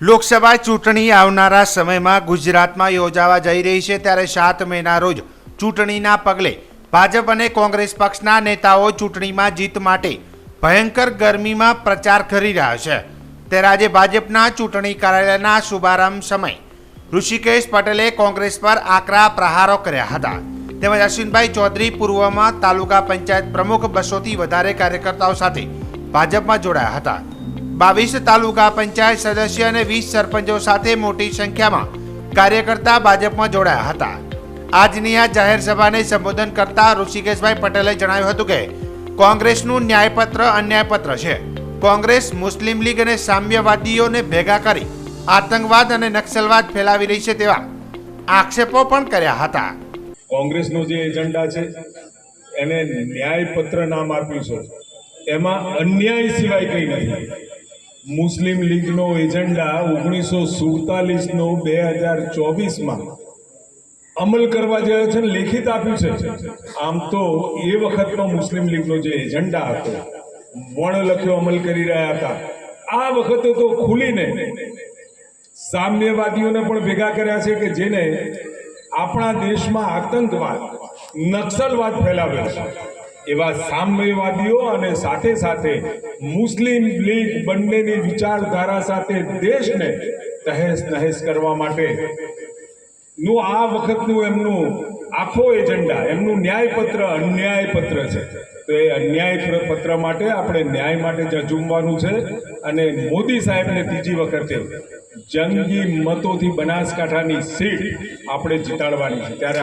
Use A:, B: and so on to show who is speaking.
A: લોકસભા ચૂંટણી આવનારા સમયમાં ગુજરાતમાં યોજાવા જઈ રહી છે ત્યારે સાત મેના રોજ ચૂંટણીના પગલે ભાજપ અને કોંગ્રેસ પક્ષના નેતાઓ ચૂંટણીમાં જીત માટે ભયંકર ગરમીમાં પ્રચાર કરી રહ્યા છે. ત્યારે આજે ભાજપના ચૂંટણી કાર્યાલયના શુભારંભ સમય ઋષિકેશ પટેલે કોંગ્રેસ પર આકરા પ્રહારો કર્યા હતા. તેમજ અશ્વિનભાઈ ચૌધરી પૂર્વમાં તાલુકા પંચાયત પ્રમુખ બસોથી વધારે કાર્યકર્તાઓ સાથે ભાજપમાં જોડાયા હતા. બાવીસ તાલુકા પંચાયત સદસ્ય અને વીસ સરપંચો સાથે મોટી સંખ્યામાં કાર્યકર્તા ભાજપમાં જોડાયા હતા. આજની આ જાહેર સભાને સંબોધન કરતા ઋષિકેશભાઈ પટેલે જણાવ્યું હતું કે, કોંગ્રેસનું ન્યાયપત્ર અન્યાયપત્ર છે. કોંગ્રેસ મુસ્લિમ લીગ અને સામ્યવાદીઓને ભેગા કરી આતંકવાદ અને નક્સલવાદ ફેલાવી રહી છે તેવા આક્ષેપો પણ કર્યા હતા.
B: કોંગ્રેસનો જે એજન્ડા છે, એને ન્યાયપત્ર નામ આપ્યું છે. એમાં અન્યાય સિવાય કંઈ નથી. મુસ્લિમ લીગનો એજન્ડા ઓગણીસો સુડતાલીસનો બે હજાર ચોવીસમાં અમલ કરવા જે છે ને લેખિત આપ્યું છે. આમ તો એ વખતનો મુસ્લિમ લીગનો જે એજન્ડા હતો, વણ લખ્યો અમલ કરી રહ્યા હતા. આ વખતે તો ખુલીને સામ્યવાદીઓને પણ ભેગા કર્યા છે કે જેને આપણા દેશમાં આતંકવાદ, નક્સલવાદ ફેલાવ્યો છે. એવા સામ્યવાદીઓ અને સાથે સાથે મુસ્લિમ લીગ બંનેની વિચારધારા સાથે દેશને તહેસ નહેસ કરવા માટે નું આ વખતનું એમનું આખો એજન્ડા, એમનું ન્યાયપત્ર અન્યાયપત્ર છે. તો એ અન્યાય પત્ર માટે આપણે ન્યાય માટે ઝઝૂમવાનું છે અને મોદી સાહેબને ત્રીજી વખતે જંગી મતોથી બનાસકાંઠાની સીટ આપણે જીતાડવાની છે. ત્યારે